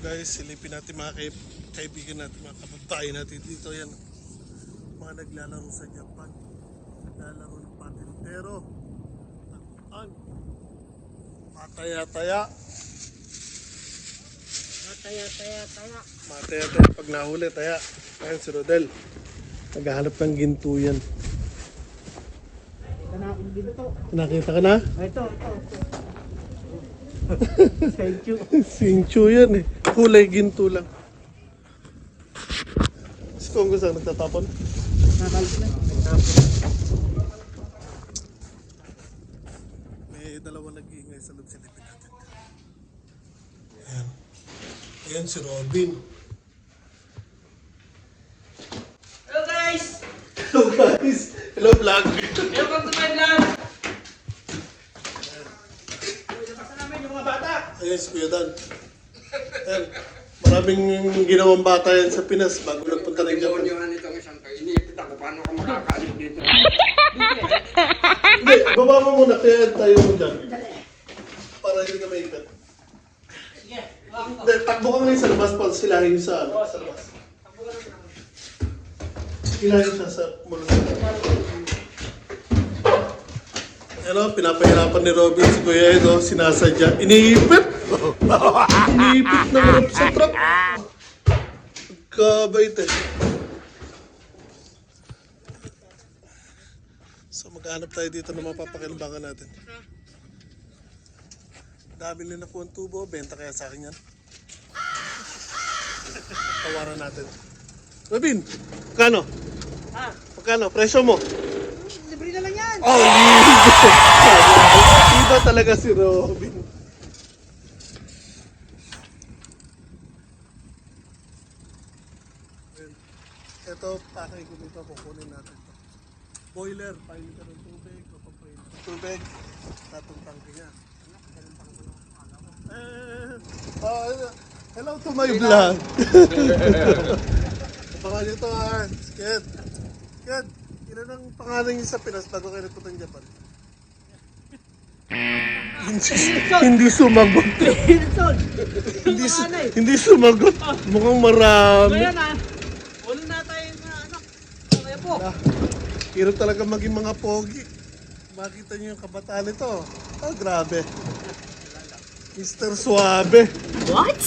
guys, silipin natin mga kaib kaibigan natin, mga kapagbahay natin dito yan. Mga naglalaro sa Japan. Naglalaro ng patintero. Takuan. Mataya-taya. Taya, taya, taya. Mataya-taya pag nahuli, taya. Ayan si Rodel. Naghahanap ng ginto yan. Nakita ka na? Ito, ito, ito. You. Singcho yan eh. Kulay ginto lang. Si Kongo saan nagtatapon? Nakalit na. May dalawa nag-iingay sa loob silipin natin. Ayan. Ayan si Robin. Hello guys! Hello guys! Hello vlog! Welcome to my vlog! Nabasa namin yung si Kuya Dan. Ayan. Maraming ginawang bata yan sa Pinas bago nagpunta ng Japan. Audio nito ng isang tayo. Iniipit ako paano ka makakaalis dito. Hindi, baba mo muna kaya tayo mo dyan. Para hindi ka ko. Hindi, takbo ka ngayon sa labas pa sila yung sa ano, sa labas. Hilahin siya sa mula. Ano, pinapahirapan ni Robin si Kuya Edo, sinasadya. Iniipit! Iniipit na harap sa truck. Kabait eh. So maghanap tayo dito na mapapakinabangan natin. Dami nila po ang tubo, benta kaya sa akin yan. Tawaran natin. Robin, kano? Ha? Magkano? Presyo mo? Libre na lang yan. Oh, libre! Iba talaga si Robin. Ito, pakay ko dito, kukunin natin to. Boiler, painin ka ng tubig, papapain ng tubig, tatong tangke niya. Eh, ah, hello to my vlog. Abangan nyo to ah. Sked. Sked. Ilan ang pangalan niyo sa Pinas bago kayo nagpunta ng Japan? hindi, hindi sumagot. Hindi, su- hindi sumagot. Mukhang marami. Ayan ah. Na tayo na anak. Kaya po. Ah, Hirap talaga maging mga pogi. Makita niyo yung kabataan nito. Oh, grabe. Mr. Suabe. What?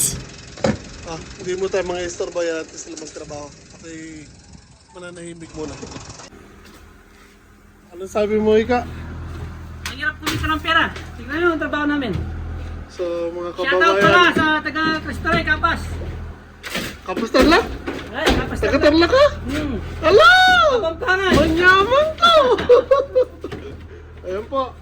Ah, hindi mo tayo mga istorbo yan natin sila magtrabaho. Okay, mananahimik muna. Ano sabi mo, Ika? Ang hirap kumita ng pera. Tingnan nyo ang trabaho namin. So, mga Shoutout pala kababayan. sa taga Cristoray, Kapas. Kapos tarla? Ay, Kapas Taga tarla ka? Hmm. Hello! Kapampangan. Manyaman ko! Ayan po.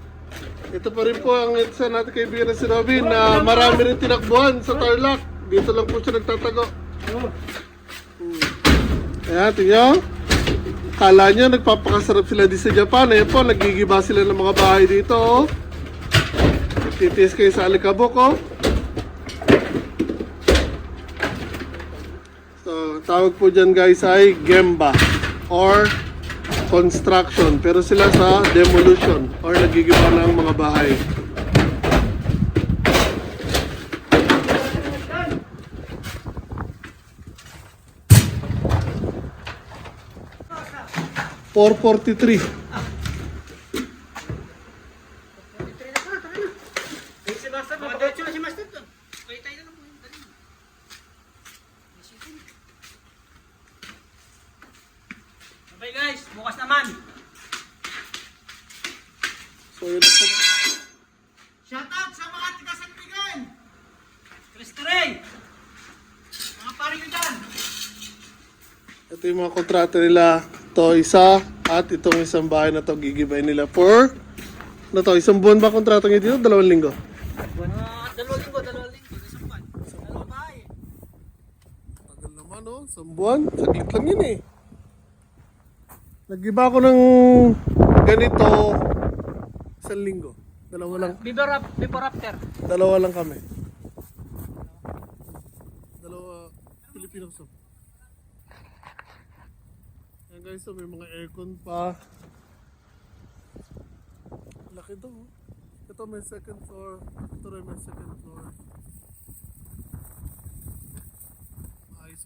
Ito pa rin po ang isa natin kaibigan na si Robin na marami rin tinakbuhan sa Tarlac. Dito lang po siya nagtatago. Oh. Ayan, tingnan. Kala nyo, nagpapakasarap sila di sa Japan. Ayan po, nagigiba sila ng mga bahay dito. Oh. Titiis kayo sa alikabok, oh. So, tawag po dyan guys ay Gemba or construction. Pero sila sa demolition or nagigiba ng mga bahay. 443. Okay guys, bukas naman. So yun po. Shout out sa mga tiga Mga pare nyo. Ito yung mga kontrata nila To isa at itong isang bahay na to gigibay nila for na to, isang buwan ba kontrata nyo dito? Dalawang linggo? Mga dalawang linggo, dalawang linggo, isang buwan. Dalawang bahay. Tagal naman oh, isang buwan. Saglit lang yun eh. Nagiba ako ng ganito isang linggo. Dalawa lang. Before, before after. Dalawa lang kami. Dalawa Filipino soup. Ayan guys, so may mga aircon pa. Laki to. oh. Ito may second floor. Ito rin may second floor.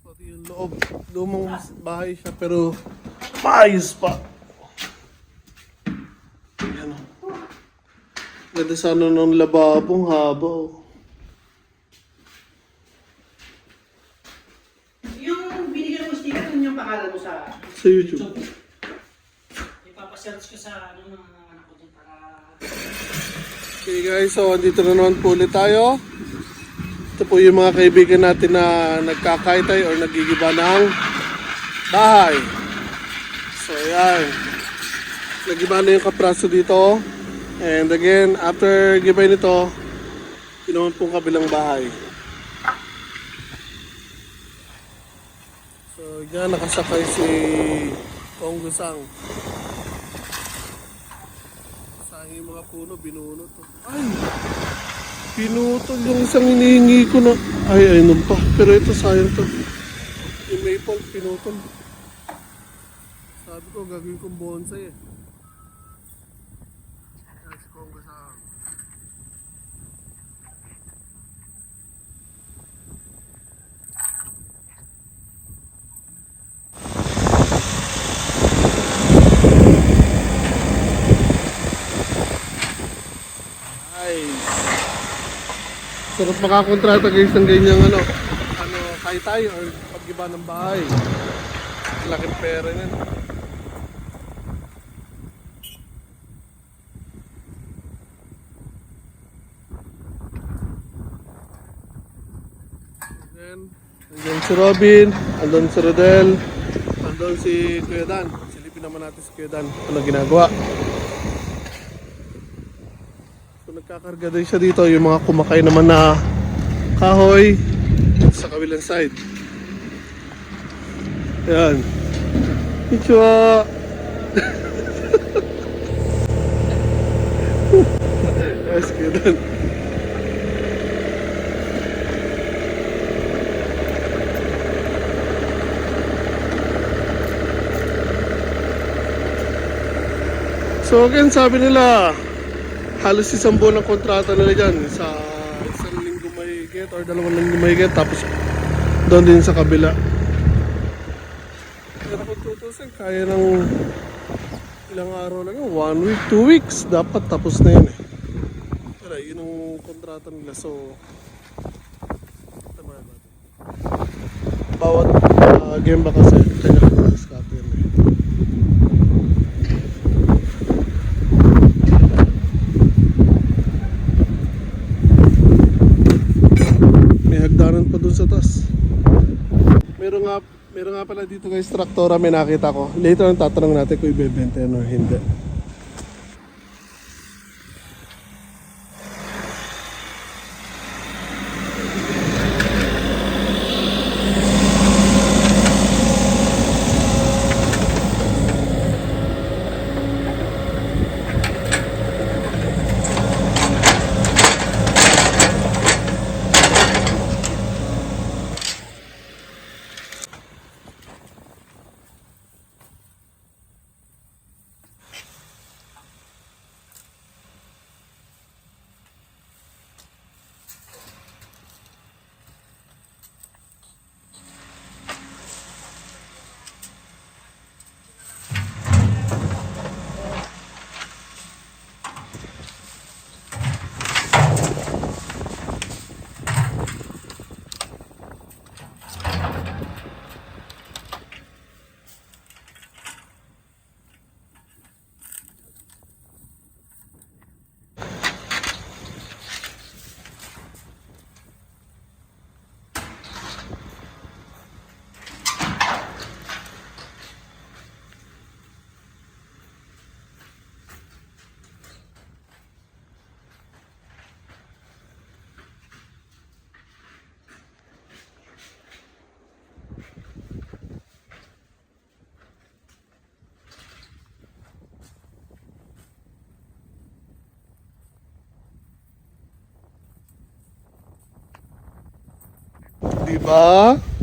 Pati yung loob. Lumang bahay siya pero maayos pa. Yan o. Ganda sana ng lababong haba oh. Yung binigyan mo sticker, yun yung pangalan mo sa Sa YouTube. Ipapasearch ko sa ano ng mga anak ko dyan para... Okay guys, so andito na naman po ulit tayo. Ito po yung mga kaibigan natin na nagkakaitay or nagigiba ng bahay. So ayan. Nagiba na yung kapraso dito. And again, after gibay nito, yun naman pong kabilang bahay. So yan, nakasakay si Konggo Sang. Sayang yung mga puno, binunot. oh. Ay! Pinutol yung isang hinihingi ko na... Ay, ay, nun pa. Pero ito, sayang to. Yung maple, pinutol. Sabi ko, gagawin kong bonsai eh. Sarap makakontrata guys ng ganyang ano, ano, kay tayo or pag-iba ng bahay. Laking pera yan. Then, si Robin, andun si Rodel, andun si Kuya Dan. Silipin naman natin si Kuya Dan. Ano ginagawa? Nagkakarga din siya dito yung mga kumakain naman na kahoy sa kabilang side. Ayan. Ichwa! yes, good. So again, sabi nila, halos isang buwan ang kontrata nila dyan sa isang linggo mahigit or dalawang linggo mahigit tapos doon din sa kabila. Pero kung tutusin kaya ng ilang araw lang yun one week, two weeks dapat tapos na yun eh. Pero yun ang kontrata nila so bawat uh, game ba kasi kanya-kanya diskarte yan eh May hagdanan pa dun sa taas. Meron nga, meron nga pala dito guys, traktora may nakita ko. Later ang tatanong natin kung ibebenta yan or hindi. 吧。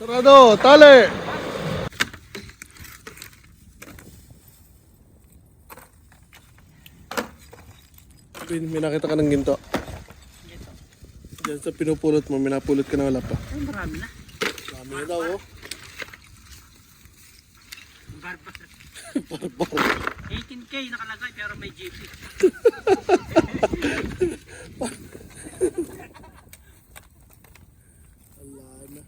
Sarado, tali! Pin, may nakita ka ng ginto. Diyan sa pinupulot mo, may napulot ka na wala pa. Ay, marami na. Dami na daw, oh. Barba. Barbar. 18K nakalagay pero may GP. Wala na.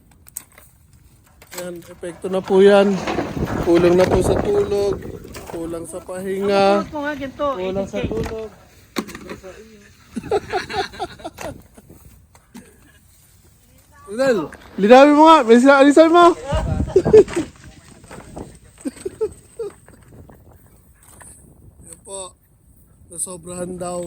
Yan, epekto na po yan. Kulang na po sa tulog. Kulang sa pahinga. Kulang sa 18K. tulog. Rizal, linawin mo nga. May sila, alisan mo. Yan po. Nasobrahan daw.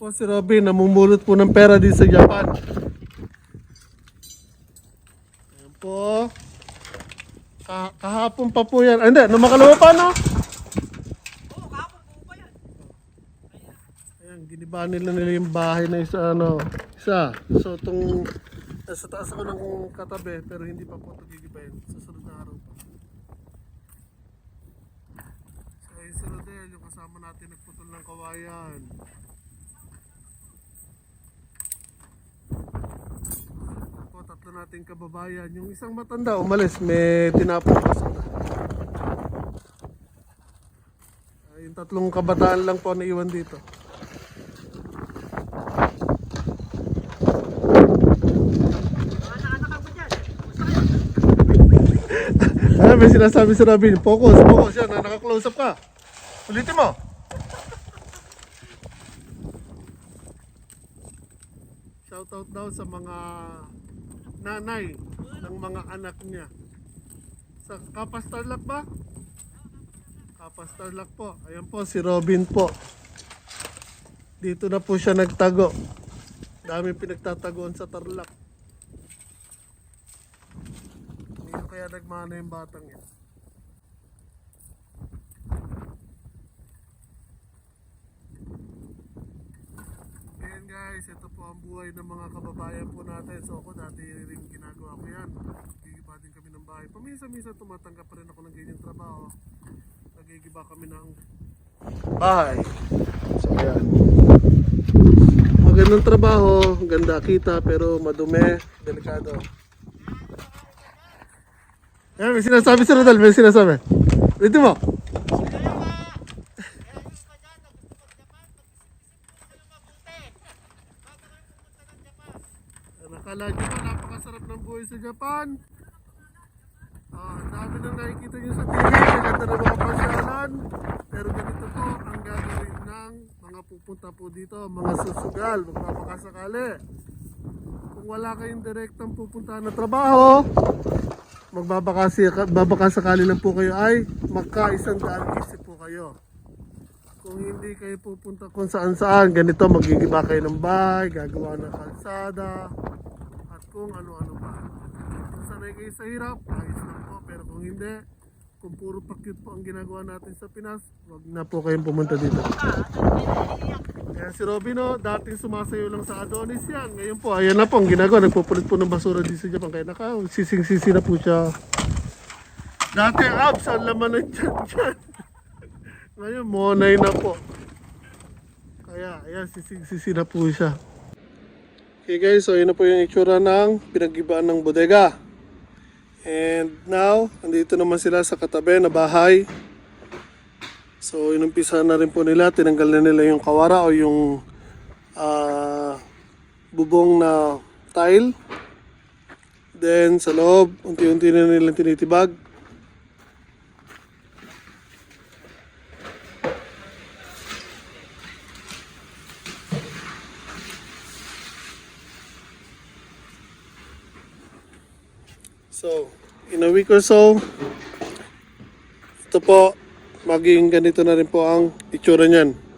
Po si Robin, namumulot po ng pera din sa Japan. Ayan po. Ka- kahapon pa po yan. Ah, hindi, nung makalawa pa, no? Oo, kahapon po ba yan? Ayan, giniba nila nila yung bahay na isa, ano, isa. So, itong, nasa taas ako ng katabi, pero hindi pa po ito gigibayin. Susunod na araw pa. So, yung si Rodel, yung kasama natin nagputol ng kawayan. Tatlo nating kababayan. Yung isang matanda, umalis, may tinapon na basura. Ah, yung tatlong kabataan lang po na iwan dito. Ako dyan. Ah, sinasabi si Robin, focus, focus yan, ah, naka-close up ka. Ulitin mo. Shoutout daw sa mga nanay ng mga anak niya. Sa Kapas Tarlac ba? Kapas Tarlac po. Ayan po, si Robin po. Dito na po siya nagtago. Dami pinagtatagoan sa Tarlac. Hindi kaya nagmana yung batang yan. Ayan guys, ito po ang buhay ng mga kababayan po natin. So ako dati rin ginagawa ko yan. Gigiba din kami ng bahay. Paminsan-minsan tumatanggap pa rin ako ng ganyan trabaho. Nagigiba kami ng bahay. So ayan. Magandang trabaho, ganda kita pero madumi, delikado. Eh, may sinasabi si Rodel, may sinasabi. Dito mo. Nakala nyo ba, napakasarap ng buhay sa Japan. Ah, ang dami nang nakikita nyo sa TV, maganda na mga pasyalan. Pero ganito po ang gagawin ng mga pupunta po dito, mga susugal, magpapakasakali. Kung wala kayong direktang pupuntahan na trabaho, magbabakasi babakasakali lang po kayo ay magkaisang daan isip po kayo. Kung hindi kayo pupunta kung saan saan, ganito magigiba kayo ng bahay, gagawa ng kalsada, kung ano-ano pa. Kung sanay kayo sa hirap, ayos lang po. Pero kung hindi, kung puro pakyut po ang ginagawa natin sa Pinas, wag na po kayong pumunta dito. Kaya si Robino, dating sumasayo lang sa Adonis yan. Ngayon po, ayan na po ang ginagawa. Nagpupulit po ng basura dito sa Japan. Kaya naka, sising-sisi na po siya. Dati abs, ang laman ng tiyan dyan. Ngayon, monay na po. Kaya, ayan, sising-sisi na po siya. Okay guys, so yun na po yung itsura ng pinagibaan ng bodega. And now, andito naman sila sa katabi na bahay. So, inumpisa na rin po nila, tinanggal na nila yung kawara o yung ah, bubong na tile. Then, sa loob, unti-unti na nilang tinitibag. Week or so, ito po, maging ganito na rin po ang itsura niyan.